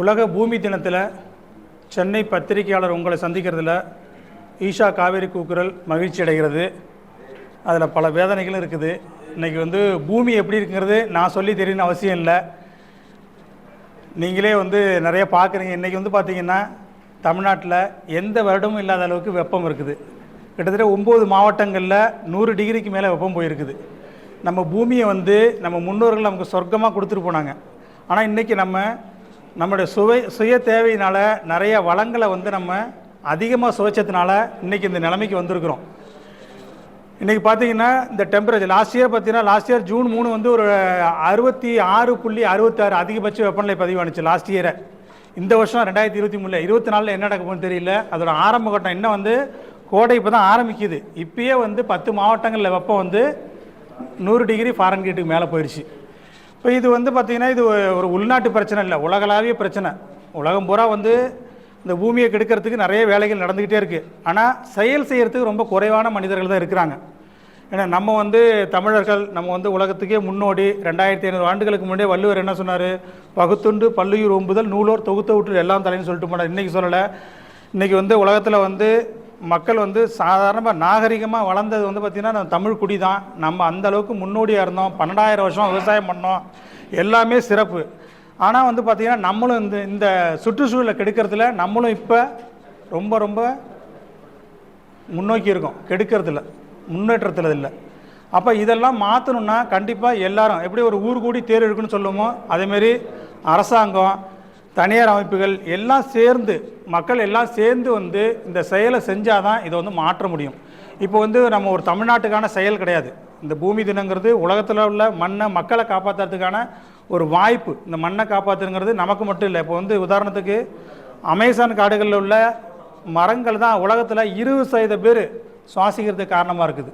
உலக பூமி தினத்தில் சென்னை பத்திரிகையாளர் உங்களை சந்திக்கிறதுல ஈஷா காவேரி கூக்குரல் மகிழ்ச்சி அடைகிறது. அதில் பல வேதனைகளும் இருக்குது. இன்றைக்கி வந்து பூமி எப்படி இருக்குங்கிறது நான் சொல்லி தெரியணும்னு அவசியம் இல்லை. நீங்களே வந்து நிறைய பார்க்குறீங்க இன்றைக்கி வந்து பார்த்தீங்கன்னா தமிழ்நாட்டில் எந்த வருடமும் இல்லாத அளவுக்கு வெப்பம் இருக்குது. கிட்டத்தட்ட ஒம்பது மாவட்டங்களில் நூறு டிகிரிக்கு மேலே வெப்பம் போயிருக்குது. நம்ம பூமியை வந்து நம்ம முன்னோர்கள் நமக்கு சொர்க்கமாக கொடுத்துட்டு போனாங்க. ஆனால் இன்றைக்கி நம்ம நம்மளுடைய சுவை சுய தேவையினால் நிறைய வளங்களை வந்து நம்ம அதிகமாக சுவைச்சதுனால இன்றைக்கி இந்த நிலைமைக்கு வந்திருக்கிறோம். இன்றைக்கி பார்த்தீங்கன்னா இந்த டெம்பரேச்சர் லாஸ்ட் இயர் பார்த்தீங்கன்னா லாஸ்ட் இயர் ஜூன் மூணு வந்து ஒரு அறுபத்தி ஆறு புள்ளி அறுபத்தாறு அதிகபட்ச வெப்பநிலை பதிவானுச்சு லாஸ்ட் இயரை இந்த வருஷம் ரெண்டாயிரத்தி இருபத்தி மூணில் இருபத்தி நாலில் என்ன நடக்க போகணும்னு தெரியல. அதோட ஆரம்ப கட்டம் இன்னும் வந்து கோடை இப்போ தான் ஆரம்பிக்குது. இப்பயே வந்து பத்து மாவட்டங்களில் வெப்பம் வந்து நூறு டிகிரி ஃபாரன்கீட்டுக்கு மேலே போயிடுச்சு இப்போ இது வந்து பார்த்திங்கன்னா இது ஒரு உள்நாட்டு பிரச்சனை இல்லை உலகளாவிய பிரச்சனை. உலகம் பூரா வந்து இந்த பூமியை கெடுக்கிறதுக்கு நிறைய வேலைகள் நடந்துக்கிட்டே இருக்குது ஆனால் செயல் செய்கிறதுக்கு ரொம்ப குறைவான மனிதர்கள் தான் இருக்கிறாங்க. ஏன்னா நம்ம வந்து தமிழர்கள் நம்ம வந்து உலகத்துக்கே முன்னோடி. ரெண்டாயிரத்தி ஐநூறு ஆண்டுகளுக்கு முன்னே வள்ளுவர் என்ன சொன்னார்? பகுத்துண்டு பல்லுயிர் ஒம்புதல் நூலோர் தொகுத்த விட்டு எல்லாம் தலைன்னு சொல்லிட்டு போனார். இன்றைக்கி சொல்லலை. இன்றைக்கி வந்து உலகத்தில் வந்து மக்கள் வந்து சாதாரணமாக நாகரிகமாக வளர்ந்தது வந்து பார்த்திங்கன்னா நம்ம தமிழ் குடி தான் நம்ம அந்தளவுக்கு முன்னோடியாக இருந்தோம். பன்னெண்டாயிரம் வருஷம் விவசாயம் பண்ணோம். எல்லாமே சிறப்பு. ஆனால் வந்து பார்த்திங்கன்னா நம்மளும் இந்த இந்த சுற்றுச்சூழலை கெடுக்கிறதுல நம்மளும் இப்போ ரொம்ப ரொம்ப முன்னோக்கி இருக்கோம். கெடுக்கிறதுல முன்னேற்றத்தில் இல்லை. அப்போ இதெல்லாம் மாற்றணுன்னா கண்டிப்பாக எல்லாரும் எப்படி ஒரு ஊர் கூடி தேர் இருக்குன்னு சொல்லுமோ அதேமாரி அரசாங்கம் தனியார் அமைப்புகள் எல்லாம் சேர்ந்து மக்கள் எல்லாம் சேர்ந்து வந்து இந்த செயலை செஞ்சால் தான் இதை வந்து மாற்ற முடியும். இப்போ வந்து நம்ம ஒரு தமிழ்நாட்டுக்கான செயல் கிடையாது. இந்த பூமி தினங்கிறது உலகத்தில் உள்ள மண்ணை மக்களை காப்பாற்றுறதுக்கான ஒரு வாய்ப்பு. இந்த மண்ணை காப்பாற்றுங்கிறது நமக்கு மட்டும் இல்லை. இப்போ வந்து உதாரணத்துக்கு அமேசான் காடுகளில் உள்ள மரங்கள் தான் உலகத்தில் இருபது சதவீத பேர் சுவாசிக்கிறதுக்கு காரணமாக இருக்குது.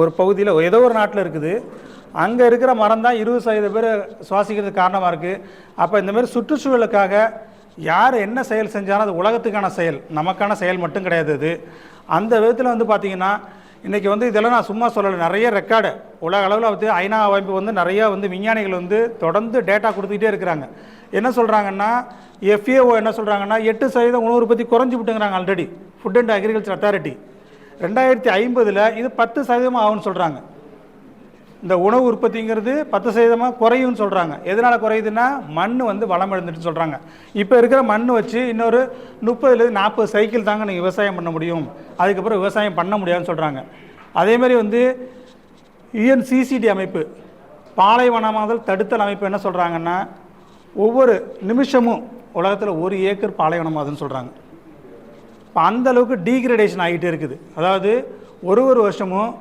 ஒரு பகுதியில் ஏதோ ஒரு நாட்டில் இருக்குது. அங்கே இருக்கிற மரம் தான் இருபது சதவீத பேர் சுவாசிக்கிறதுக்கு காரணமாக இருக்குது அப்போ இந்தமாரி சுற்றுச்சூழலுக்காக யார் என்ன செயல் செஞ்சாலும் அது உலகத்துக்கான செயல். நமக்கான செயல் மட்டும் கிடையாது அது. அந்த விதத்தில் வந்து பார்த்திங்கன்னா இன்றைக்கி வந்து இதெல்லாம் நான் சும்மா சொல்லலை. நிறைய ரெக்கார்டு உலக அளவில் வந்து ஐநா அமைப்பு வந்து நிறைய வந்து விஞ்ஞானிகள் வந்து தொடர்ந்து டேட்டா கொடுத்துக்கிட்டே இருக்கிறாங்க. என்ன சொல்கிறாங்கன்னா எஃப்ஏஓ என்ன சொல்கிறாங்கன்னா எட்டு சதவீதம் உணவு உற்பத்தி குறைஞ்சி விட்டுங்கிறாங்க already food and agriculture authority ரெண்டாயிரத்தி ஐம்பதில் இது பத்து சதவீதமாக ஆகும்னு சொல்கிறாங்க இந்த உணவு உற்பத்திங்கிறது பத்து சதவீதமாக குறையும்னு சொல்கிறாங்க எதனால் குறையுதுன்னா மண் வந்து வளம் எழுந்துட்டு சொல்கிறாங்க இப்போ இருக்கிற மண் வச்சு இன்னொரு முப்பதுலேருந்து நாற்பது சைக்கிள் தாங்க நீங்கள் விவசாயம் பண்ண முடியும். அதுக்கப்புறம் விவசாயம் பண்ண முடியாதுன்னு சொல்கிறாங்க அதேமாதிரி வந்து யுஎன்சிசிடி அமைப்பு பாலைவனமாதல் தடுத்தல் அமைப்பு என்ன சொல்கிறாங்கன்னா ஒவ்வொரு நிமிஷமும் உலகத்தில் ஒரு ஏக்கர் பாலைவனமாதுன்னு சொல்கிறாங்க இப்போ அந்தளவுக்கு டீக்ரடேஷன் ஆகிட்டே இருக்குது. அதாவது ஒரு ஒரு வருஷமும்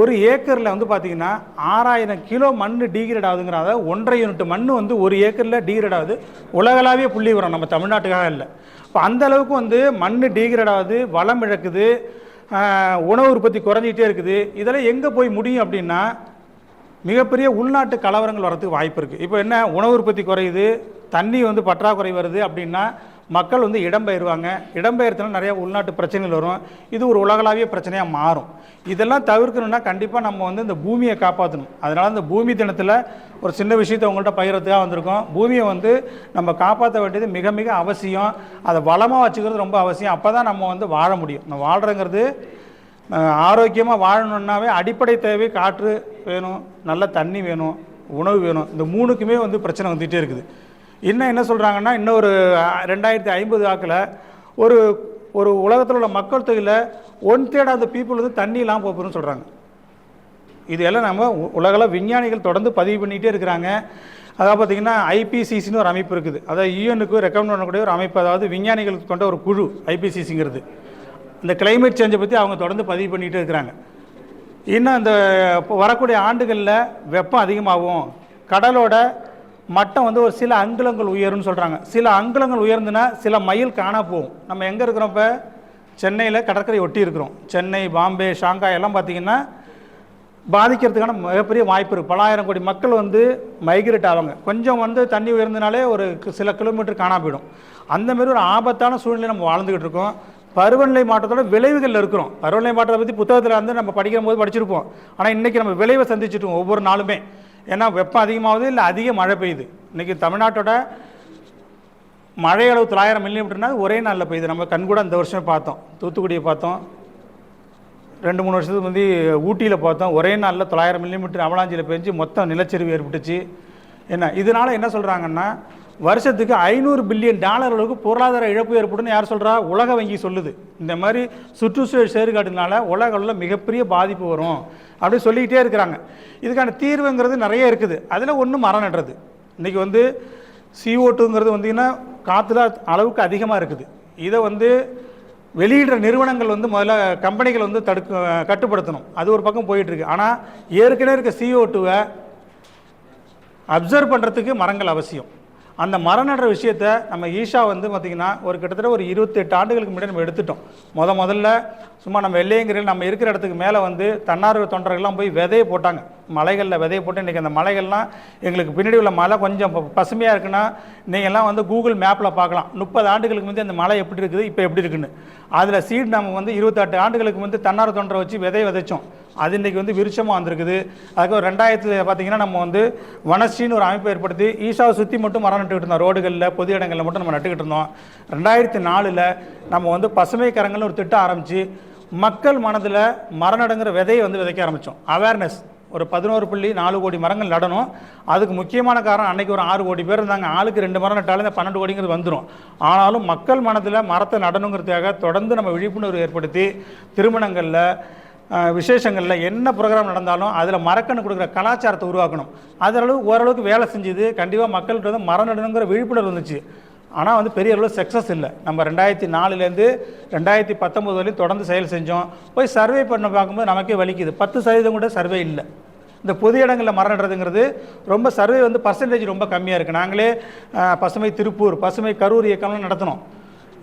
ஒரு ஏக்கரில் வந்து பார்த்திங்கன்னா ஆறாயிரம் கிலோ மண் டீக்ரேட் ஆகுதுங்கிறத ஒன்றரை யூனிட் மண் வந்து ஒரு ஏக்கரில் டீக்ரேட் ஆகுது. உலகளாவிய புள்ளி வரும் நம்ம தமிழ்நாட்டுக்காக இல்லை. இப்போ அந்தளவுக்கு வந்து மண் டீக்ரேட் ஆகுது வளம் இழக்குது உணவு உற்பத்தி குறைஞ்சிக்கிட்டே இருக்குது. இதெல்லாம் எங்கே போய் முடியும் அப்படின்னா மிகப்பெரிய உள்நாட்டு கலவரங்கள் வரதுக்கு வாய்ப்பு இருக்குது இப்போ என்ன உணவு உற்பத்தி குறையுது தண்ணி வந்து பற்றாக்குறை வருது அப்படின்னா மக்கள் வந்து இடம்பெயர்வாங்க. இடம்பெயர்த்தனால நிறைய உள்நாட்டு பிரச்சனைகள் வரும். இது ஒரு உலகளாவிய பிரச்சனையாக மாறும். இதெல்லாம் தவிர்க்கணும்னா கண்டிப்பாக நம்ம வந்து இந்த பூமியை காப்பாற்றணும் அதனால் இந்த பூமி தினத்தில் ஒரு சின்ன விஷயத்தை உங்கள்கிட்ட பகிரத்துக்காக வந்திருக்கோம். பூமியை வந்து நம்ம காப்பாற்ற வேண்டியது மிக மிக அவசியம். அதை வளமாக வச்சுக்கிறது ரொம்ப அவசியம். அப்போ தான் நம்ம வந்து வாழ முடியும். நம்ம வாழ்கிறங்கிறது ஆரோக்கியமாக வாழணுன்னாவே அடிப்படை தேவை காற்று வேணும் நல்ல தண்ணி வேணும் உணவு வேணும். இந்த மூணுக்குமே வந்து பிரச்சனை வந்துகிட்டே இருக்குது. இன்னும் என்ன சொல்கிறாங்கன்னா இன்னும் ஒரு ரெண்டாயிரத்தி ஐம்பது ஆக்கில் ஒரு ஒரு உலகத்தில் உள்ள மக்கள் தொகையில் one third of the people வந்து தண்ணி இல்லாமல் போகிறோம்னு சொல்கிறாங்க இது எல்லாம் நம்ம உலகில் விஞ்ஞானிகள் தொடர்ந்து பதிவு பண்ணிகிட்டே இருக்கிறாங்க. அதாவது பார்த்திங்கன்னா ஐபிசிசின்னு ஒரு அமைப்பு இருக்குது. அதாவது யூஎனுக்கு ரெக்கமெண்ட் பண்ணக்கூடிய ஒரு அமைப்பு அதாவது விஞ்ஞானிகளுக்கு கொண்ட ஒரு குழு ஐபிசிசிங்கிறது இந்த கிளைமேட் சேஞ்சை பற்றி அவங்க தொடர்ந்து பதிவு பண்ணிகிட்டே இருக்கிறாங்க. இன்னும் இந்த இப்போ வரக்கூடிய ஆண்டுகளில் வெப்பம் அதிகமாகும். கடலோட மட்டம் வந்து ஒரு சில அங்குலங்கள் உயரும்னு சொல்கிறாங்க சில அங்குலங்கள் உயர்ந்துன்னா சில மைல் காணா போகும். நம்ம எங்கே இருக்கிறோம் இப்போ? சென்னையில் கடற்கரை ஒட்டி இருக்கிறோம். சென்னை பாம்பே ஷாங்காய் எல்லாம் பார்த்திங்கன்னா பாதிக்கிறதுக்கான மிகப்பெரிய வாய்ப்பு இருக்குது பலாயிரம் கோடி மக்கள் வந்து மைக்ரேட் ஆவாங்க. கொஞ்சம் வந்து தண்ணி உயர்ந்தனாலே ஒரு சில கிலோமீட்டர் காணா போயிடும். அந்தமாரி ஒரு ஆபத்தான சூழ்நிலை நம்ம வாழ்ந்துக்கிட்டு இருக்கோம். பருவநிலை மாற்றத்தோட விளைவுகள் இருக்கிறோம். பருவநிலை மாற்றத்தை பற்றி புத்தகத்தில் வந்து நம்ம படிக்கிற போது படிச்சிருப்போம். ஆனால் இன்றைக்கி நம்ம விளைவை சந்திச்சிட்டோம் ஒவ்வொரு நாளுமே. ஏன்னா வெப்பம் அதிகமாகுது இல்லை அதிக மழை பெய்யுது. இன்றைக்கி தமிழ்நாட்டோட மழை அளவு தொள்ளாயிரம் மில்லிமீட்டர்னா ஒரே நாளில் பெய்யுது. நம்ம கண்கூட அந்த வருஷம் பார்த்தோம். தூத்துக்குடியை பார்த்தோம். ரெண்டு மூணு வருஷத்துக்கு முந்தி ஊட்டியில் பார்த்தோம். ஒரே நாளில் தொள்ளாயிரம் மில்லிமீட்டர் அவலாஞ்சியில் பெஞ்சு மொத்தம் நிலச்சரிவு ஏற்பட்டுச்சு. என்ன இதனால் என்ன சொல்கிறாங்கன்னா வருஷத்துக்கு ஐநூறு பில்லியன் டாலர் அளவுக்கு பொருளாதார இழப்பு ஏற்படும் யார் சொல்கிறா உலக வங்கி சொல்லுது. இந்த மாதிரி சுற்றுச்சூழல் செயற்காட்டினால உலக அளவில் மிகப்பெரிய பாதிப்பு வரும் அப்படின்னு சொல்லிக்கிட்டே இருக்கிறாங்க. இதுக்கான தீர்வுங்கிறது நிறைய இருக்குது. அதில் ஒன்று மரம் நடுறது. இன்றைக்கி வந்து சிஓ டூங்கிறது வந்தீங்கன்னா காற்றுல அளவுக்கு அதிகமாக இருக்குது. இதை வந்து வெளியிடுற நிறுவனங்கள் வந்து முதல்ல கம்பெனிகள் வந்து தடுக்க கட்டுப்படுத்தணும். அது ஒரு பக்கம் போயிட்டுருக்கு ஆனால் ஏற்கனவே இருக்க சிஓ டூவை அப்சர்வ் பண்ணுறதுக்கு மரங்கள் அவசியம். அந்த மரம் நடுற விஷயத்த நம்ம ஈஷா வந்து பார்த்திங்கன்னா ஒரு கிட்டத்தட்ட ஒரு இருபத்தெட்டு ஆண்டுகளுக்கு முன்னாடி நம்ம எடுத்துட்டோம். முத முதல்ல சும்மா நம்ம வெள்ளையங்கிரியில் நம்ம இருக்கிற இடத்துக்கு மேலே வந்து தன்னார்வ தொண்டர்கள்லாம் போய் விதையை போட்டாங்க. மலைகளில் விதையை போட்டு இன்றைக்கி அந்த மலைகள்லாம் எங்களுக்கு பின்னாடி உள்ள மலை கொஞ்சம் ப- பசுமையாக இருக்குன்னா நீங்கள்லாம் வந்து கூகுள் மேப்பில் பார்க்கலாம். முப்பது ஆண்டுகளுக்கு முந்தைய அந்த மலை எப்படி இருக்குது இப்போ எப்படி இருக்குன்னு. அதில் சீட் நம்ம வந்து இருபத்தெட்டு ஆண்டுகளுக்கு வந்து தன்னார்வ தொண்டரை வச்சு விதை விதைச்சோம். அது இன்றைக்கி வந்து விருட்சமாக வந்திருக்குது. அதுக்கப்புறம் ரெண்டாயிரத்தில் பார்த்தீங்கன்னா நம்ம வந்து வனஸ்ரீன்னு ஒரு அமைப்பை ஏற்படுத்தி ஈஷாவை சுற்றி மட்டும் மரம் நட்டுக்கிட்டு இருந்தோம். ரோடுகளில் பொது இடங்களில் மட்டும் நம்ம நட்டுக்கிட்டு இருந்தோம். ரெண்டாயிரத்தி நாலில் நம்ம வந்து பசுமை கரங்கள்னு ஒரு திட்டம் ஆரம்பித்து மக்கள் மனதில் மரம் நடங்கிற விதையை வந்து விதைக்க ஆரம்பித்தோம் அவேர்னஸ் ஒரு பதினோரு புள்ளி நாலு கோடி மரங்கள் நடணும். அதுக்கு முக்கியமான காரணம் அன்றைக்கி ஒரு ஆறு கோடி பேர் இருந்தாங்க. ஆளுக்கு ரெண்டு மரம் நட்டாலே இந்த பன்னெண்டு கோடிங்கிறது வந்துடும் ஆனாலும் மக்கள் மனதில் மரத்தை நடணுங்கிறதுக்காக தொடர்ந்து நம்ம விழிப்புணர்வு ஏற்படுத்தி திருமணங்களில் விசேஷங்களில் என்ன ப்ரோக்ராம் நடந்தாலும் அதில் மறக்கன்னு கொடுக்குற கலாச்சாரத்தை உருவாக்கணும். அதளவு ஓரளவுக்கு வேலை செஞ்சுது. கண்டிப்பாக மக்கள்கிட்ட வந்து மரம் நடணுங்கிற விழிப்புணர்வு வந்துச்சு. ஆனால் வந்து பெரிய அளவில் சக்ஸஸ் இல்லை. நம்ம ரெண்டாயிரத்தி நாலுலேருந்து ரெண்டாயிரத்தி பத்தொம்போது வரையும் தொடர்ந்து செயல் செஞ்சோம். போய் சர்வே பண்ண பார்க்கும்போது நமக்கே வலிக்குது. பத்து சதவீதம் கூட சர்வே இல்லை. இந்த பொது இடங்களில் மரம் நடுறதுங்கிறது ரொம்ப சர்வே வந்து பர்சன்டேஜ் ரொம்ப கம்மியாக இருக்குது நாங்களே பசுமை திருப்பூர் பசுமை கரூர் இயக்கம்லாம் நடத்தினோம்.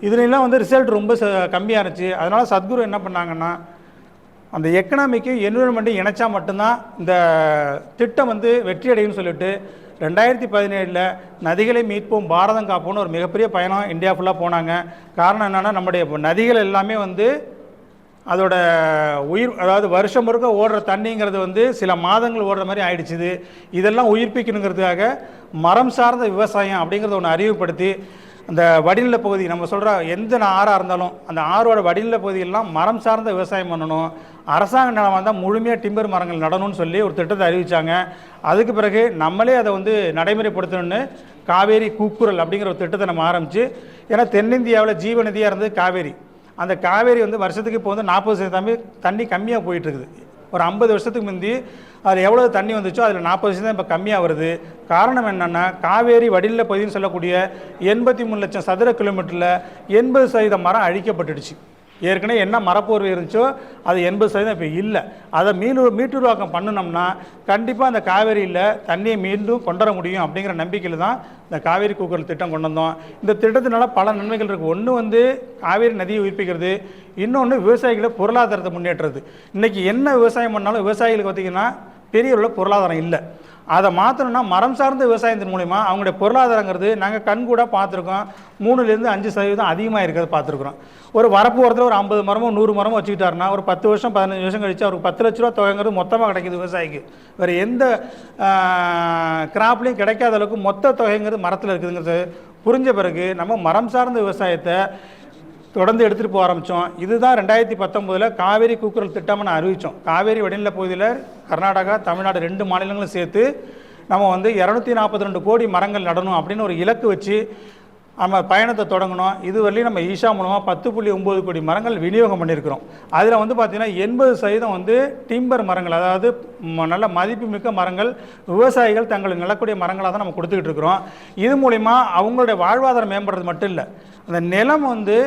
இதுலாம் வந்து ரிசல்ட் ரொம்ப ச- கம்மியாக இருந்துச்சு. அதனால் சத்குரு என்ன பண்ணாங்கன்னா அந்த எக்கனாமிக்கும் என்விரான்மெண்ட்டும் இணைச்சா மட்டும்தான் இந்த திட்டம் வந்து வெற்றி அடையும்னு சொல்லிட்டு ரெண்டாயிரத்தி பதினேழில் நதிகளை மீட்போம் பாரதம் காப்போம்னு ஒரு மிகப்பெரிய பயணம் இந்தியா ஃபுல்லாக போனாங்க. காரணம் என்னென்னா நம்முடைய நதிகள் எல்லாமே வந்து அதோட உயிர் அதாவது வருஷம் முழுக்க ஓடுற தண்ணிங்கிறது வந்து சில மாதங்கள் ஓடுற மாதிரி ஆயிடுச்சுது. இதெல்லாம் உயிர்ப்பிக்கணுங்கிறதுக்காக மரம் சார்ந்த விவசாயம் அப்படிங்கிறத ஒன்று அறிவுப்படுத்தி அந்த வடிநில பகுதி நம்ம சொல்கிற எந்த ஆறாக இருந்தாலும் அந்த ஆறோட வடிநில பகுதியெல்லாம் மரம் சார்ந்த விவசாயம் பண்ணணும். அரசாங்க நிலம் வந்தால் முழுமையாக டிம்பர் மரங்கள் நடணும்னு சொல்லி ஒரு திட்டத்தை அறிவிச்சாங்க. அதுக்கு பிறகு நம்மளே அதை வந்து நடைமுறைப்படுத்தணும்னு காவேரி கூக்குரல் அப்படிங்கிற ஒரு திட்டத்தை நம்ம ஆரம்பித்து ஏன்னா தென்னிந்தியாவில் ஜீவநதியாக இருந்தது காவேரி. அந்த காவேரி வந்து வருஷத்துக்கு இப்போ வந்து நாற்பது சதவீதம் தண்ணி கம்மியாக போயிட்டுருக்குது ஒரு ஐம்பது வருஷத்துக்கு முந்தி அதில் எவ்வளோ தண்ணி வந்துச்சோ அதில் நாற்பது சதவீதம் இப்போ கம்மியாக வருது. காரணம் என்னென்னா காவேரி வடிநில பகுதின்னு சொல்லக்கூடிய எண்பத்தி மூணு லட்சம் சதுர கிலோமீட்டரில் எண்பது சதவீதம் மரம் அழிக்கப்பட்டுடுச்சு. ஏற்கனவே என்ன மரப்போர்வை இருந்துச்சோ அது எண்பது சதவீதம் இப்போ இல்லை. அதை மீளு மீட்டுருவாக்கம் பண்ணினோம்னா கண்டிப்பாக அந்த காவேரியில் தண்ணியை மீண்டும் கொண்டு வர முடியும் அப்படிங்கிற நம்பிக்கையில் தான் இந்த காவேரி கூக்குரல் திட்டம் கொண்டு வந்தோம். இந்த திட்டத்தினால பல நன்மைகள் இருக்குது ஒன்று வந்து காவேரி நதியை உயிர்ப்பிக்கிறது இன்னொன்று விவசாயிகளை பொருளாதாரத்தை முன்னேற்றுறது இன்றைக்கி என்ன விவசாயம் பண்ணாலும் விவசாயிகளுக்கு பார்த்திங்கன்னா பெரிய அளவில் பொருளாதாரம் இல்லை. அதை மாற்றணும்னா மரம் சார்ந்த விவசாயத்தின் மூலிமா அவங்களுடைய பொருளாதாரங்கிறது நாங்கள் கண்கூட பார்த்துருக்கோம். மூணுலேருந்து அஞ்சு சதவீதம் அதிகமாக இருக்கிறத பார்த்துருக்குறோம். ஒரு வரப்பு ஓரத்தில் ஒரு ஐம்பது மரமோ நூறு மரமோ வச்சுக்கிட்டாருன்னா ஒரு பத்து வருஷம் பதினஞ்சு வருஷம் கழிச்சு அவருக்கு பத்து லட்ச ரூபா தொகைங்கிறது மொத்தமாக கிடைக்குது விவசாயிக்கு. வேறு எந்த கிராப்லேயும் கிடைக்காத அளவுக்கு மொத்த தொகைங்கிறது மரத்தில் இருக்குதுங்கிறது புரிஞ்ச பிறகு நம்ம மரம் சார்ந்த விவசாயத்தை தொடர்ந்து எடுத்துகிட்டு போக ஆரம்பித்தோம் இதுதான் ரெண்டாயிரத்தி பத்தொம்போதில் காவேரி கூக்குரல் திட்டம்னு அறிவித்தோம் காவேரி வடிநில பகுதியில் கர்நாடகா தமிழ்நாடு ரெண்டு மாநிலங்களும் சேர்த்து நம்ம வந்து இரநூத்தி நாற்பத்தி ரெண்டு கோடி மரங்கள் நடணும் அப்படின்னு ஒரு இலக்கு வச்சு நம்ம பயணத்தை தொடங்கணும் இதுவரையிலும் நம்ம ஈஷா மூலமாக பத்து புள்ளி ஒம்பது கோடி மரங்கள் விநியோகம் பண்ணியிருக்கிறோம். அதில் வந்து பார்த்திங்கன்னா எண்பது சதவீதம் வந்து டிம்பர் மரங்கள் அதாவது நல்ல மதிப்புமிக்க மரங்கள் விவசாயிகள் தங்களுக்கு நிலக்கூடிய மரங்களாக தான் நம்ம கொடுத்துக்கிட்டு இருக்கிறோம். இது மூலிமா அவங்களுடைய வாழ்வாதாரம் மேம்படுறது மட்டும் இல்லை அந்த நிலம் வந்து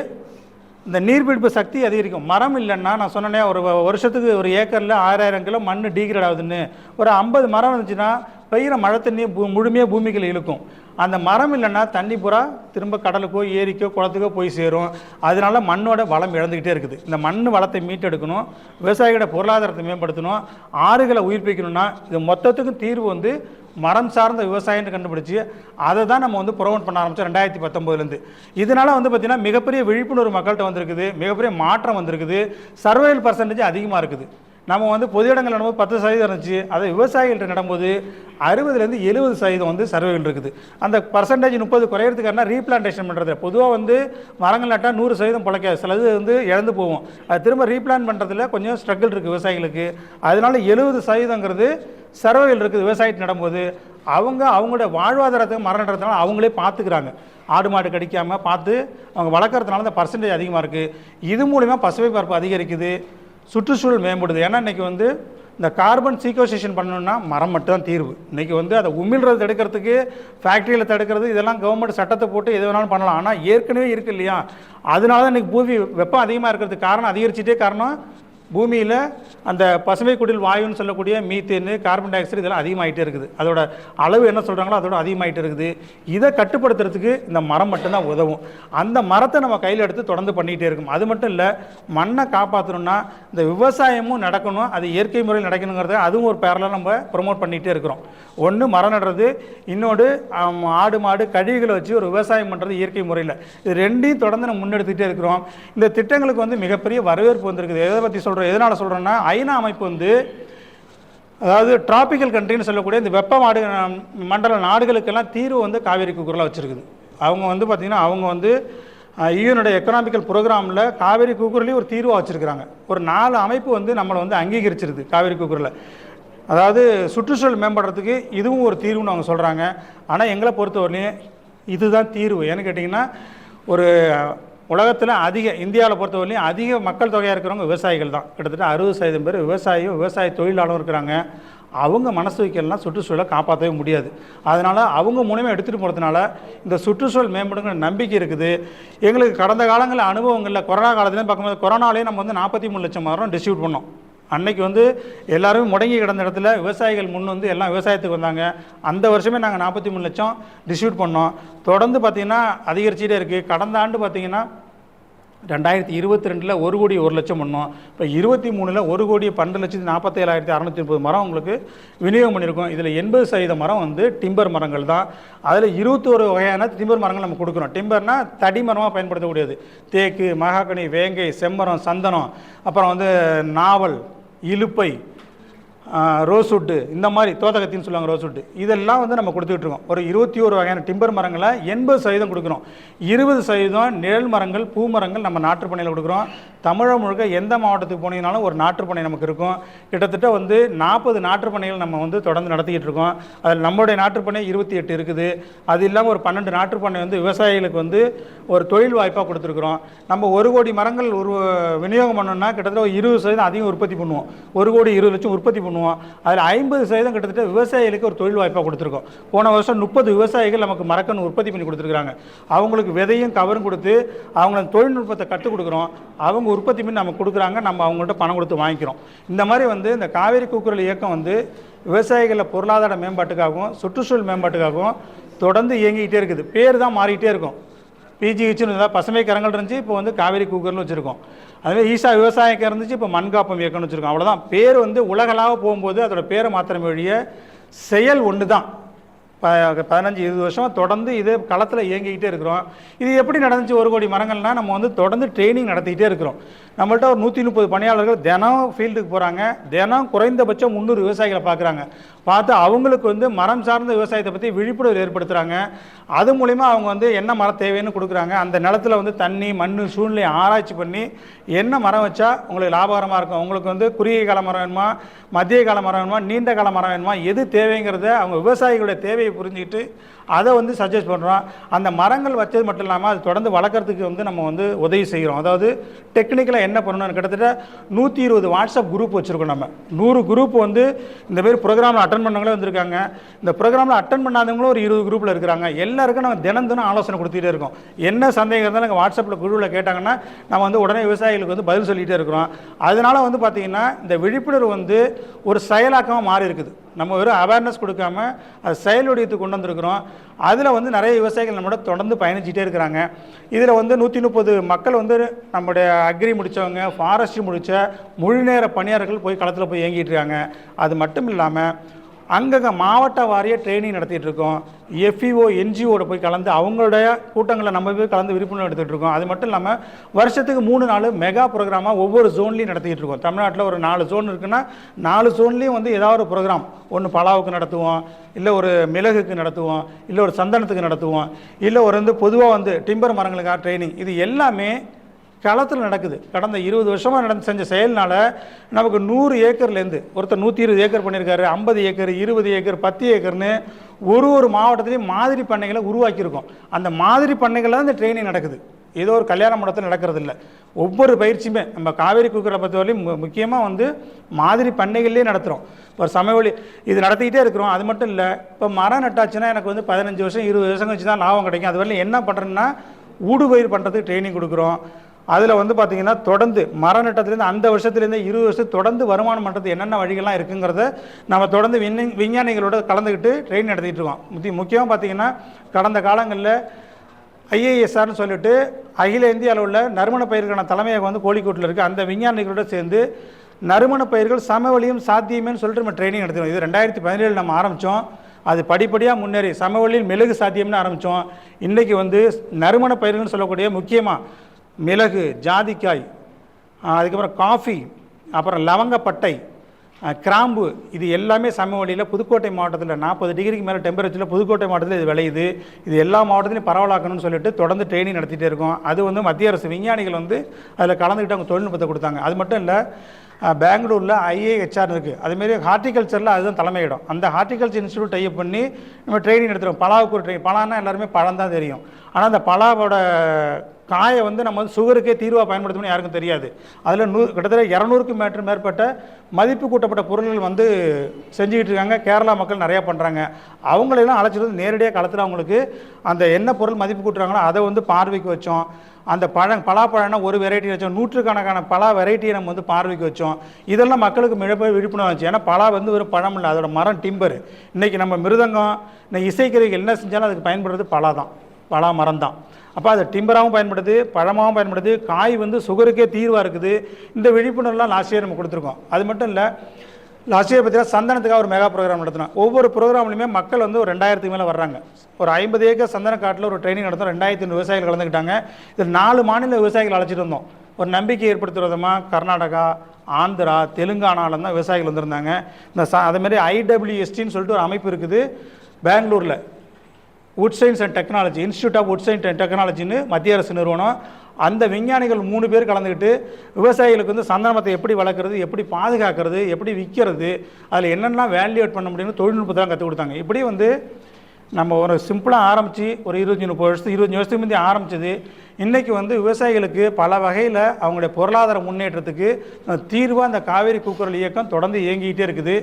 இந்த நீர்பிடிப்பு சக்தி அதிகரிக்கும். மரம் இல்லைன்னா நான் சொன்னேனே ஒரு வருஷத்துக்கு ஒரு ஏக்கரில் ஆறாயிரம் கிலோ மண் டீக்ரேட் ஆகுதுன்னு. ஒரு ஐம்பது மரம் இருந்துச்சுன்னா பெய்கிற மழை தண்ணி முழுமையாக பூமிக்குள்ள இழுக்கும். அந்த மரம் இல்லைன்னா தண்ணி பூரா திரும்ப கடலுக்கோ ஏரிக்கோ குளத்துக்கோ போய் சேரும். அதனால மண்ணோட வளம் இழந்துக்கிட்டே இருக்குது. இந்த மண் வளத்தை மீட்டெடுக்கணும் விவசாயிகளோட பொருளாதாரத்தை மேம்படுத்தணும் ஆறுகளை உயிர்ப்பிக்கணும்னா இது மொத்தத்துக்கும் தீர்வு வந்து மரம் சார்ந்த விவசாயம்னு கண்டுபிடிச்சி அதை தான் நம்ம வந்து ப்ரொமோட் பண்ண ஆரம்பித்தோம் ரெண்டாயிரத்தி பத்தொம்போதுலேருந்து இதனால் வந்து பார்த்திங்கன்னா மிகப்பெரிய விழிப்புணர்வு மக்கள்கிட்ட வந்திருக்குது மிகப்பெரிய மாற்றம் வந்திருக்குது சர்வைவல் பர்சன்டேஜ் அதிகமாக இருக்குது. நம்ம வந்து பொது இடங்கள் நடும்போது பத்து சதவீதம் இருந்துச்சு அதை விவசாயிகள்கிட்ட நடும்போது அறுபதுலேருந்து எழுபது சதவீதம் வந்து சர்வேகள் இருக்குது. அந்த பர்சன்டேஜ் முப்பது குறையிறதுக்கான ரீப்ளான்டேஷன் பண்ணுறது பொதுவாக வந்து மரங்கள் நட்டால் நூறு சதவீதம் பிழைக்காது சிலது வந்து இழந்து போகும். அது திரும்ப ரீப்ளான் பண்ணுறதுல கொஞ்சம் ஸ்ட்ரகிள் இருக்குது விவசாயிகளுக்கு. அதனால எழுபது சதவீதங்கிறது சர்வைவல் இருக்குது விவசாயத்தை நடும்போது அவங்க அவங்களோட வாழ்வாதாரத்துக்கு மரம் நடுறதுனால அவங்களே பார்த்துக்கிறாங்க. ஆடு மாடு கடிக்காமல் பார்த்து அவங்க வளர்க்குறதுனால அந்த பர்சன்டேஜ் அதிகமாக இருக்குது இது மூலிமா பசுமை பரப்பு அதிகரிக்குது சுற்றுச்சூழல் மேம்படுது. ஏன்னா இன்றைக்கி வந்து இந்த கார்பன் சீக்கோசேஷன் பண்ணணும்னா மரம் மட்டும் தீர்வு. இன்றைக்கி வந்து அதை உமிழ்றது தடுக்கிறதுக்கு ஃபேக்ட்ரியில் தடுக்கிறது இதெல்லாம் கவர்மெண்ட் சட்டத்தை போட்டு எது வேணாலும் பண்ணலாம். ஆனால் ஏற்கனவே இருக்குது இல்லையா? அதனால தான் இன்றைக்கி பூமி வெப்பம் அதிகமாக இருக்கிறதுக்கு காரணம் அதிகரிச்சிட்டே காரணம் பூமியில் அந்த பசுமை குடில் வாயுன்னு சொல்லக்கூடிய மீத்தேன் கார்பன் டை ஆக்சைடு இதெல்லாம் அதிகமாகிட்டே இருக்குது. அதோட அளவு என்ன சொல்கிறாங்களோ அதோட அதிகமாகிட்டே இருக்குது. இதை கட்டுப்படுத்துறதுக்கு இந்த மரம் மட்டும்தான் உதவும். அந்த மரத்தை நம்ம கையில் எடுத்து தொடர்ந்து பண்ணிகிட்டே இருக்கும் அது மட்டும் இல்லை மண்ணை காப்பாற்றணும்னா இந்த விவசாயமும் நடக்கணும். அது இயற்கை முறையில் நடக்கணுங்கிறத அதுவும் ஒரு பேரலாக நம்ம ப்ரொமோட் பண்ணிகிட்டே இருக்கிறோம். ஒன்று மரம் நடுறது இன்னொன்று ஆடு மாடு கழிவுகளை வச்சு ஒரு விவசாயம் பண்ணுறது இயற்கை முறையில். இது ரெண்டையும் தொடர்ந்து நம்ம முன்னெடுத்துகிட்டே இருக்கிறோம். இந்த திட்டங்களுக்கு வந்து மிகப்பெரிய வரவேற்பு வந்திருக்குது. எதை பற்றி சொல்கிறோம் எதனால் சொல்கிறோன்னா ஐநா அமைப்பு வந்து அதாவது டிராபிக்கல் கண்ட்ரின்னு சொல்லக்கூடிய இந்த வெப்ப மாடு மண்டல நாடுகளுக்கெல்லாம் தீர்வு வந்து காவேரி கூக்குரலாக வச்சுருக்குது. அவங்க வந்து பார்த்திங்கன்னா அவங்க வந்து யூனுடைய எக்கனாமிக்கல் ப்ரோக்ராமில் காவேரி கூக்குரலையும் ஒரு தீர்வாக வச்சுருக்கிறாங்க. ஒரு நாலு அமைப்பு வந்து நம்மளை வந்து அங்கீகரிச்சிருது காவேரி கூக்குரலை. அதாவது சுற்றுச்சூழல் மேம்படுறதுக்கு இதுவும் ஒரு தீர்வுன்னு அவங்க சொல்கிறாங்க ஆனால் எங்களை பொறுத்தவரையிலையும் இதுதான் தீர்வு. ஏன்னு கேட்டிங்கன்னா ஒரு உலகத்தில் அதிக இந்தியாவில் பொறுத்தவரையிலையும் அதிக மக்கள் தொகையாக இருக்கிறவங்க விவசாயிகள் தான். கிட்டத்தட்ட அறுபது சதவீதம் பேர் விவசாயியும் விவசாய தொழிலாளரும் இருக்கிறாங்க. அவங்க மனசு வைக்கலாம் சுற்றுச்சூழலை காப்பாற்றவே முடியாது. அதனால் அவங்க மூலியமாக எடுத்துகிட்டு போகிறதுனால இந்த சுற்றுச்சூழல் மேம்படுங்கிற நம்பிக்கை இருக்குது. எங்களுக்கு கடந்த காலங்களில் அனுபவங்களில் கொரோனா காலத்துலேயும் பார்க்கும்போது கொரோனாலேயே நம்ம வந்து நாற்பத்தி மூணு லட்சம் மரம் டிஸ்ட்ரிபியூட் பண்ணோம். அன்னைக்கு வந்து எல்லாருமே முடங்கி கிடந்த இடத்துல விவசாயிகள் முன் வந்து எல்லாம் விவசாயத்துக்கு வந்தாங்க. அந்த வருஷமே நாங்கள் நாற்பத்தி மூணு லட்சம் டிஸ்ட்ரிபியூட் பண்ணோம். தொடர்ந்து பார்த்திங்கன்னா அதிகரிச்சுட்டே இருக்குது கடந்த ஆண்டு பார்த்திங்கன்னா ரெண்டாயிரத்தி இருபத்தி ரெண்டில் ஒரு கோடி ஒரு லட்சம் பண்ணோம். இப்போ இருபத்தி மூணில் ஒரு கோடி பன்னெண்டு லட்சத்தி நாற்பத்தேழாயிரத்தி அறநூற்றி முப்பது மரம் உங்களுக்கு விநியோகம் பண்ணியிருக்கோம். இதில் எண்பது சதவீத மரம் வந்து டிம்பர் மரங்கள் தான். அதில் இருபத்தோரு வகையான டிம்பர் மரங்கள் நம்ம கொடுக்குறோம் டிம்பர்னால் தடி மரமாக பயன்படுத்தக்கூடியது. தேக்கு மகாகனி வேங்கை செம்மரம் சந்தனம் அப்புறம் வந்து நாவல் ఇలుపై ரோஸ்வுட்டு இந்த மாதிரி தோத்தகத்தின்னு சொல்லுவாங்க ரோஸ்வுட்டு இதெல்லாம் வந்து நம்ம கொடுத்துட்ருக்கோம் ஒரு இருபத்தி ஒரு வகையான டிம்பர் மரங்களை எண்பது சதவீதம் கொடுக்குறோம். இருபது சதவீதம் நிழல் மரங்கள் பூ மரங்கள் நம்ம நாற்றுப்பண்ணையில் கொடுக்குறோம். தமிழகம் முழுக்க எந்த மாவட்டத்துக்கு போனீங்கனாலும் ஒரு நாற்றுப்பண்ணை நமக்கு இருக்கும். கிட்டத்தட்ட வந்து நாற்பது நாற்றுப்பண்ணைகள் நம்ம வந்து தொடர்ந்து நடத்திக்கிட்டு இருக்கோம். அதில் நம்மளுடைய நாற்றுப்பண்ணை இருபத்தி எட்டு இருக்குது. அது இல்லாமல் ஒரு பன்னெண்டு நாற்றுப்பண்ணை வந்து விவசாயிகளுக்கு வந்து ஒரு தொழில் வாய்ப்பாக கொடுத்துருக்குறோம். நம்ம ஒரு கோடி மரங்கள் ஒரு விநியோகம் பண்ணோம்னா கிட்டத்தட்ட ஒரு இருபது சதவீதம் அதிகம் உற்பத்தி பண்ணுவோம். ஒரு கோடி இருபது லட்சம் உற்பத்தி பண்ணுவோம். அதில் ஐம்பது சதவீதம் கிட்டத்தட்ட விவசாயிகளுக்கு ஒரு தொழில் வாய்ப்பாக கொடுத்துருக்கோம். போன வருஷம் முப்பது விவசாயிகள் நமக்கு மரக்கன்று உற்பத்தி பண்ணி கொடுத்துருக்காங்க அவங்களுக்கு விதையும் கவரும் கொடுத்து அவங்க அந்த தொழில்நுட்பத்தை கற்றுக் கொடுக்குறோம். அவங்க உற்பத்தி பண்ணி நம்ம கொடுக்குறாங்க. நம்ம அவங்கள்ட்ட பணம் கொடுத்து வாங்கிக்கிறோம். இந்த மாதிரி வந்து இந்த காவேரி கூக்குரல் இயக்கம் வந்து விவசாயிகளில் பொருளாதார மேம்பாட்டுக்காகவும் சுற்றுச்சூழல் மேம்பாட்டுக்காகவும் தொடர்ந்து இயங்கிக்கிட்டே இருக்குது. பேர் தான் மாறிக்கிட்டே இருக்கும். பிஜிஹெச்னு இருந்தால் பசுமை கரங்கள் இருந்துச்சு இப்போ வந்து காவேரி கூக்கர்னு வச்சுருக்கோம். அதுவே ஈஷா விவசாயம் இருந்துச்சு இப்போ மண்காப்பம் இயக்கம்னு வச்சுருக்கோம். அவ்வளோதான் பேர் வந்து உலகளாக போகும்போது அதோட பேரை மாத்திரமே ஒழிய செயல் ஒன்று தான் ப பதினஞ்சு இருபது வருஷம் தொடர்ந்து இதே களத்தில் இயங்கிக்கிட்டே இருக்கிறோம். இது எப்படி நடந்துச்சு ஒரு கோடி மரங்கள்னால் நம்ம வந்து தொடர்ந்து ட்ரைனிங் நடத்திக்கிட்டே இருக்கிறோம். நம்மள்ட்ட ஒரு நூற்றி முப்பது பணியாளர்கள் தினம் ஃபீல்டுக்கு போகிறாங்க தினம் குறைந்தபட்சம் முந்நூறு விவசாயிகளை பார்க்குறாங்க பார்த்து அவங்களுக்கு வந்து மரம் சார்ந்த விவசாயத்தை பற்றி விழிப்புணர்வு ஏற்படுத்துகிறாங்க அது மூலிமா அவங்க வந்து என்ன மரம் தேவைன்னு கொடுக்குறாங்க. அந்த நிலத்துல வந்து தண்ணி மண் சூழ்நிலை ஆராய்ச்சி பண்ணி என்ன மரம் வச்சா உங்களுக்கு லாபகரமாக இருக்கும். உங்களுக்கு வந்து குறுகிய கால மரம் வேணுமா? மத்திய கால மரம் வேணுமா? நீண்ட கால மரம் வேணுமா? எது தேவைங்கிறத அவங்க விவசாயிகளுடைய தேவையை புரிஞ்சுக்கிட்டு அதை வந்து சஜஸ்ட் பண்ணுறோம் அந்த மரங்கள் வச்சது மட்டும் இல்லாமல் அது தொடர்ந்து வளர்க்குறதுக்கு வந்து நம்ம வந்து உதவி செய்கிறோம். அதாவது டெக்னிக்கலாக என்ன பண்ணணும்னு கிட்டத்தட்ட நூற்றி இருபது வாட்ஸ்அப் குரூப் வச்சுருக்கோம் நம்ம. நூறு குரூப் வந்து இந்த மாதிரி ப்ரோக்ராமில் அட்டன் பண்ணவங்களே வந்திருக்காங்க. இந்த ப்ரோக்ராமில் அட்டன் பண்ணாதவங்களும் ஒரு இருபது குரூப்பில் இருக்கிறாங்க. எல்லாருக்கும் நம்ம தினம் தினம் ஆலோசனை கொடுத்துட்டே இருக்கோம். என்ன சந்தேகம் இருந்தாலும் எங்கள் வாட்ஸ்அப்பில் குழுவில் கேட்டாங்கன்னா நம்ம வந்து உடனே விவசாயிகளுக்கு வந்து பதில் சொல்லிகிட்டே இருக்கிறோம். அதனால் வந்து பார்த்திங்கன்னா இந்த விழிப்புணர்வு வந்து ஒரு செயலாக்கமாக மாறி இருக்குது நம்ம வெறும் அவேர்னஸ் கொடுக்காம அது செயலுடையத்துக்கு கொண்டு வந்திருக்கிறோம். அதில் வந்து நிறைய விவசாயிகள் நம்மளோட தொடர்ந்து பயணிச்சிட்டே இருக்கிறாங்க. இதில் வந்து நூற்றி முப்பது மக்கள் வந்து நம்முடைய அக்ரி முடித்தவங்க ஃபாரஸ்ட்ரி முடித்த முழுநேர பணியாளர்கள் போய் களத்தில் போய் இயங்கிட்டு இருக்காங்க. அது மட்டும் இல்லாமல் அங்கங்கே மாவட்ட வாரிய ட்ரைனிங் நடத்திட்டுருக்கோம். எஃப்இஓ என்ஜிஓட போய் கலந்து அவங்களுடைய கூட்டங்களை நம்ம போய் கலந்து விழிப்புணர்வு எடுத்துகிட்டு இருக்கோம் அது மட்டும் இல்லாமல் வருஷத்துக்கு மூணு நாள் மெகா ப்ரோக்ராமாக ஒவ்வொரு ஜோன்லையும் நடத்திக்கிட்டு இருக்கோம் தமிழ்நாட்டில் ஒரு நாலு ஜோன் இருக்குன்னா நாலு ஜோன்லேயும் வந்து ஏதாவது ஒரு ப்ரோக்ராம் ஒன்று பலாவுக்கு நடத்துவோம் இல்லை ஒரு மிளகுக்கு நடத்துவோம் இல்லை ஒரு சந்தனத்துக்கு நடத்துவோம் இல்லை ஒரு வந்து பொதுவாக வந்து டிம்பர் மரங்களுக்காக ட்ரைனிங் இது எல்லாமே களத்தில் நடக்குது. கடந்த இருபது வருஷமாக நடந்து செஞ்ச செயல்னால் நமக்கு நூறு ஏக்கர்லேருந்து ஒருத்தர் நூற்றி இருபது ஏக்கர் பண்ணியிருக்காரு ஐம்பது ஏக்கர் இருபது ஏக்கர் பத்து ஏக்கர்னு ஒரு ஒரு மாவட்டத்திலையும் மாதிரி பண்ணைகளை உருவாக்கியிருக்கோம். அந்த மாதிரி பண்ணைகளில் இந்த ட்ரெயினிங் நடக்குது. ஏதோ ஒரு கல்யாண மண்டபத்தில் நடக்கிறது இல்லை ஒவ்வொரு பயிற்சியுமே நம்ம காவேரி குக்கரை பொறுத்தவரையும் முக்கியமாக வந்து மாதிரி பண்ணைகள்லேயே நடத்துகிறோம் ஒரு சமவெளி இது நடத்திக்கிட்டே இருக்கிறோம். அது மட்டும் இல்லை இப்போ மரம் நட்டாச்சுன்னா எனக்கு வந்து பதினஞ்சு வருஷம் இருபது வருஷம் கழிச்சு தான் லாபம் கிடைக்கும். அது வரையிலும் என்ன பண்ணுறேன்னா ஊடுபயிர் பண்ணுறதுக்கு ட்ரைனிங் கொடுக்குறோம். அதில் வந்து பார்த்தீங்கன்னா தொடர்ந்து மரநட்டத்துலேருந்து அந்த வருஷத்துலேருந்து இருபது வருஷத்துக்கு தொடர்ந்து வருமானம் பண்ணுறது என்னென்ன வழிகள்லாம் இருக்குங்கிறத நம்ம தொடர்ந்து விண்ண விஞ்ஞானிகளோட கலந்துக்கிட்டு ட்ரெயின் நடத்திட்டு இருக்கோம். முக்கியமாக பார்த்தீங்கன்னா கடந்த காலங்களில் ஐஏஎஸ்ஆர்னு சொல்லிட்டு அகில இந்திய அளவில் நறுமண பயிர்களுக்கான தலைமையகம் வந்து கோழிக்கோட்டில் இருக்குது அந்த விஞ்ஞானிகளோட சேர்ந்து நறுமண பயிர்கள் சமவெளியும் சாத்தியமேன்னு சொல்லிட்டு நம்ம ட்ரைனிங் நடத்தினோம் இது ரெண்டாயிரத்தி பதினேழு நம்ம ஆரம்பித்தோம் அது படிப்படியாக முன்னேறி சமவெளியில் மெழுகு சாத்தியம்னு ஆரம்பித்தோம் இன்றைக்கி வந்து நறுமண பயிர்கள்னு சொல்லக்கூடிய முக்கியமாக மிளகு ஜாதிக்காய் அதுக்கப்புறம் காஃபி அப்புறம் லவங்கப்பட்டை கிராம்பு இது எல்லாமே சமவெளியில் புதுக்கோட்டை மாவட்டத்தில் நாற்பது டிகிரிக்கு மேலே டெம்பரேச்சரில் புதுக்கோட்டை மாவட்டத்தில் இது விளையுது. இது எல்லா மாவட்டத்திலையும் பரவலாக்கணும்னு சொல்லிட்டு தொடர்ந்து ட்ரெயினிங் நடத்திட்டே இருக்கோம். அது வந்து மத்திய அரசு விஞ்ஞானிகள் வந்து அதில் கலந்துக்கிட்டு அவங்க தொழில்நுட்பத்தை கொடுத்தாங்க. அது மட்டும் இல்லை பெங்களூரில் ஐஏஹெச்ஆர் இருக்குது அதுமாரி ஹார்டிகல்ச்சரில் அதுதான் தலைமையிடம் அந்த ஹார்டிகல்ச்சர் இன்ஸ்டியூட் டைப் பண்ணி நம்ம ட்ரைனிங் எடுத்துருவோம் பலாவுக்கு ஒரு ட்ரெயின் பலான்னா எல்லாருமே பழம் தான் தெரியும். ஆனால் அந்த பலாவோட காயை வந்து நம்ம வந்து சுகருக்கே தீர்வாக பயன்படுத்தணும்னு யாருக்கும் தெரியாது. அதில் நூ கிட்டத்தட்ட இரநூறுக்கும் மேற்று மேற்பட்ட மதிப்பு கூட்டப்பட்ட பொருள்கள் வந்து செஞ்சுக்கிட்டு இருக்காங்க. கேரளா மக்கள் நிறையா பண்ணுறாங்க அவங்களெல்லாம் அழைச்சிட்டு வந்து நேரடியாக களத்தில் அவங்களுக்கு அந்த என்ன பொருள் மதிப்பு கூட்டுறாங்களோ அதை வந்து பார்வைக்கு வச்சோம். அந்த பழம் பலாப்பழம்னா ஒரு வெரைட்டி வச்சோம். நூற்றுக்கணக்கான பலா வெரைட்டியை நம்ம வந்து பார்வைக்கு வச்சோம். இதெல்லாம் மக்களுக்கு மிகப்பெரிய விழிப்புணர்வு வந்துச்சு. ஏன்னா பலா வந்து ஒரு பழம் இல்லை அதோட மரம் டிம்பர். இன்றைக்கி நம்ம மிருதங்கம் இன்னைக்கு இசைக்கருவிகள் என்ன செஞ்சாலும் அதுக்கு பயன்படுறது பலா தான் பலா மரம் தான் அப்போ அது டிம்பராகவும் பயன்படுது பழமாகவும் பயன்படுது காய் வந்து சுகருக்கே தீர்வாக இருக்குது. இந்த விழிப்புணர்வுலாம் லாஸ்ட் இயர் நம்ம கொடுத்துருக்கோம். அது மட்டும் இல்லை லாஸ்ட் இயர் பார்த்தீங்கன்னா சந்தனத்துக்காக ஒரு மெகா ப்ரோக்ராம் நடத்தினோம். ஒவ்வொரு ப்ரோக்ராம்லையுமே மக்கள் வந்து ஒரு ரெண்டாயிரத்துக்கு மேலே வர்றாங்க. ஒரு ஐம்பது ஏக்கர் சந்தன காட்டில் ஒரு ட்ரைனிங் நடத்தோம் ரெண்டாயிரத்தி ஐநூறு விவசாயிகள் கலந்துக்கிட்டாங்க. இதில் நாலு மாநில விவசாயிகள் அழைச்சிட்டு வந்தோம். ஒரு நம்பிக்கை ஏற்படுத்துகிற விதமாக கர்நாடகா ஆந்திரா தெலுங்கானாவில் தான் விவசாயிகள் வந்திருந்தாங்க. இந்த ச அதேமாரி ஐடபிள்யூஎஸ்டின்னு சொல்லிட்டு ஒரு அமைப்பு இருக்குது. பெங்களூரில். Wood science and technology institute of wood science and டெக்னாலஜின்னு மத்திய அரசு நிறுவனம். அந்த விஞ்ஞானிகள் மூணு பேர் கலந்துக்கிட்டு விவசாயிகளுக்கு வந்து சந்தனமத்தை எப்படி வளர்க்குறது எப்படி பாதுகாக்கிறது எப்படி விற்கிறது அதில் என்னென்னலாம் வேல்யூட் பண்ண முடியும்னு தொழில்நுட்பத்தெல்லாம் கற்றுக் கொடுத்தாங்க. இப்படி வந்து நம்ம ஒரு சிம்பிளாக ஆரம்பித்து ஒரு இருபத்தி முப்பது வருஷத்துக்கு இருபத்தஞ்சி வருஷத்துக்கு முந்தைய ஆரம்பிச்சது. இன்றைக்கி வந்து விவசாயிகளுக்கு பல வகையில் அவங்களுடைய பொருளாதார முன்னேற்றத்துக்கு தீர்வாக அந்த காவேரி கூக்குரல் இயக்கம் தொடர்ந்து இயங்கிக்கிட்டே இருக்குது.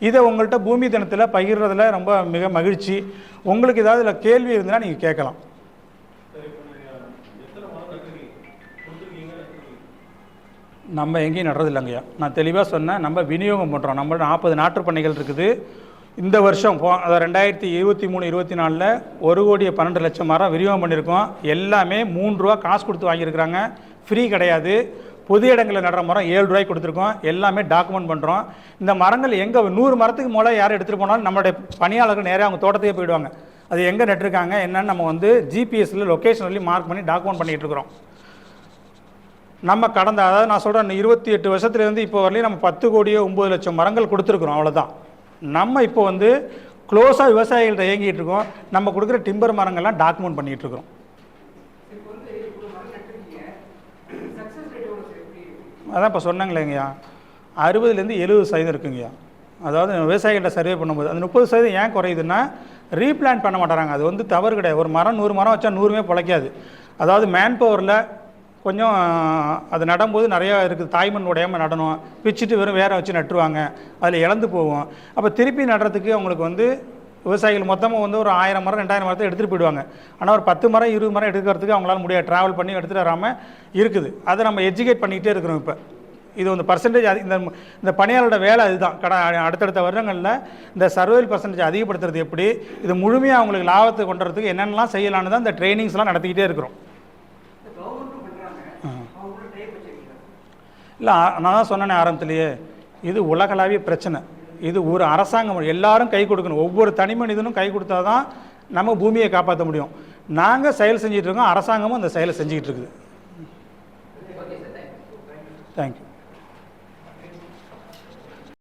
இதை உங்கள்கிட்ட பூமி தினத்தில் பகிர்றதுல ரொம்ப மிக மகிழ்ச்சி. உங்களுக்கு ஏதாவது இதில் கேள்வி இருந்ததுன்னா நீங்கள் கேட்கலாம். நம்ம எங்கேயும் நடுறது இல்லைங்கய்யா. நான் தெளிவாக சொன்னேன் நம்ம விநியோகம் பண்ணுறோம் நம்ம நாற்பது நாட்டுப் பண்ணைகள் இருக்குது. இந்த வருஷம் போ அதாவது ரெண்டாயிரத்தி இருபத்தி மூணு இருபத்தி நாலில் ஒரு கோடியே பன்னெண்டு லட்சம் மரம் விரிவம் பண்ணியிருக்கோம். எல்லாமே மூணு ரூபா காசு கொடுத்து வாங்கியிருக்கிறாங்க. ஃப்ரீ கிடையாது. பொது இடங்களில் நடுற மரம் ஏழு ரூபாய்க்கு கொடுத்துருக்கோம். எல்லாமே டாக்குமெண்ட் பண்ணுறோம் இந்த மரங்கள் எங்கே நூறு மரத்துக்கு மேலே யார் எடுத்துகிட்டு போனாலும் நம்மளுடைய பணியாளர்கள் நேராக அவங்க தோட்டத்துக்கே போயிடுவாங்க. அது எங்கே நட்டிருக்காங்க என்னன்னு நம்ம வந்து ஜிபிஎஸ்சில் லொக்கேஷன் சொல்லி மார்க் பண்ணி டாக்குமெண்ட் பண்ணிகிட்டு இருக்கிறோம். நம்ம கடந்த அதாவது நான் சொல்கிறேன் இருபத்தி எட்டு வருஷத்துலேருந்து இப்போ வரலையும் நம்ம பத்து கோடியோ ஒம்பது லட்சம் மரங்கள் கொடுத்துருக்குறோம் அவ்வளோதான் நம்ம இப்போ வந்து க்ளோஸாக விவசாயிகள்கிட்ட இயங்கிட்டு இருக்கோம். நம்ம கொடுக்குற டிம்பர் மரங்கள்லாம் டாக்குமெண்ட் பண்ணிகிட்டு இருக்கிறோம். அதான் இப்போ சொன்னாங்களேங்கய்யா அறுபதுலேருந்து எழுபது சதவீதம் இருக்குங்கய்யா. அதாவது விவசாயிகள்கிட்ட சர்வே பண்ணும்போது அந்த முப்பது சதவீதம் ஏன் குறையுதுன்னா ரீப்ளான்ட் பண்ண மாட்டேறாங்க அது வந்து தவறு கிடையாது. ஒரு மரம் நூறு மரம் வச்சா நூறுமே பிழைக்காது. அதாவது மேன் பவரில் கொஞ்சம் அது நடும்போது நிறையா இருக்குது. தாய்மண் உடையாமல் நடணும். பிச்சுட்டு வெறும் வேற வச்சு நட்டுருவாங்க. அதில் இழந்து போகும் அப்போ திருப்பி நடுறதுக்கு அவங்களுக்கு வந்து விவசாயிகள் மொத்தமாக வந்து ஒரு ஆயிரம் மரம் ரெண்டாயிரம் மரத்தை எடுத்துகிட்டு போயிடுவாங்க. ஆனால் ஒரு பத்து மரம் இருபது மரம் எடுக்கிறதுக்கு அவங்களால முடியாது. ட்ராவல் பண்ணி எடுத்துகிட்டு வராமல் இருக்குது. அதை நம்ம எஜுகேட் பண்ணிக்கிட்டே இருக்கிறோம் இப்போ. இது வந்து பர்சன்டேஜ் இந்த இந்த பணியாளரோட வேலை அதுதான். கடை அடுத்தடுத்த வருடங்களில் இந்த சர்வேல் பர்சன்டேஜ் அதிகப்படுத்துறது எப்படி? இது முழுமையாக அவங்களுக்கு லாபத்தை கொண்டுறதுக்கு என்னென்னலாம் செய்யலான்னு தான் இந்த ட்ரைனிங்ஸ்லாம் நடத்திக்கிட்டே இருக்கிறோம். இல்லை நான் தான் சொன்னேனே ஆரம்பத்திலேயே இது உலகளாவிய பிரச்சனை. இது ஒரு அரசாங்கம் எல்லாரும் கை கொடுக்கணும். ஒவ்வொரு தனி மனிதனும் கை கொடுத்தா தான் நம்ம பூமியை காப்பாற்ற முடியும். நாங்கள் செயல் செஞ்சிட்ருக்கோம் அரசாங்கமும் அந்த செயலை செஞ்சுக்கிட்டு இருக்குது. தேங்க்யூ